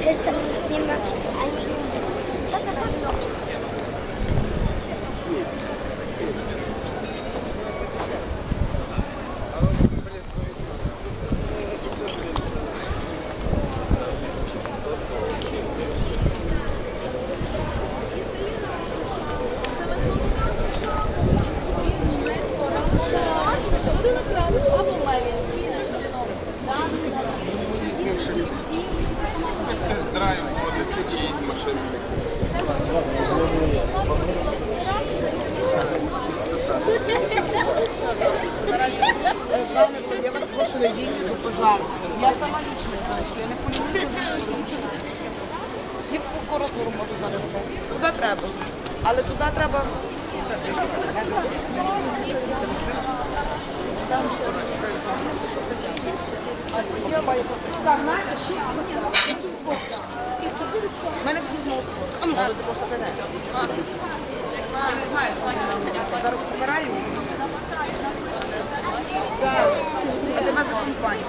됐어. 민망, 아니. Я вас прошу, дійте до пожарства. Я сама лічно знаю, я не полюбую. І в прокуратуру можу занести. Куди треба. Але туди треба. У мене тут знову камера. Я не знаю, що я зараз помираю. Так, я тебе за компанію.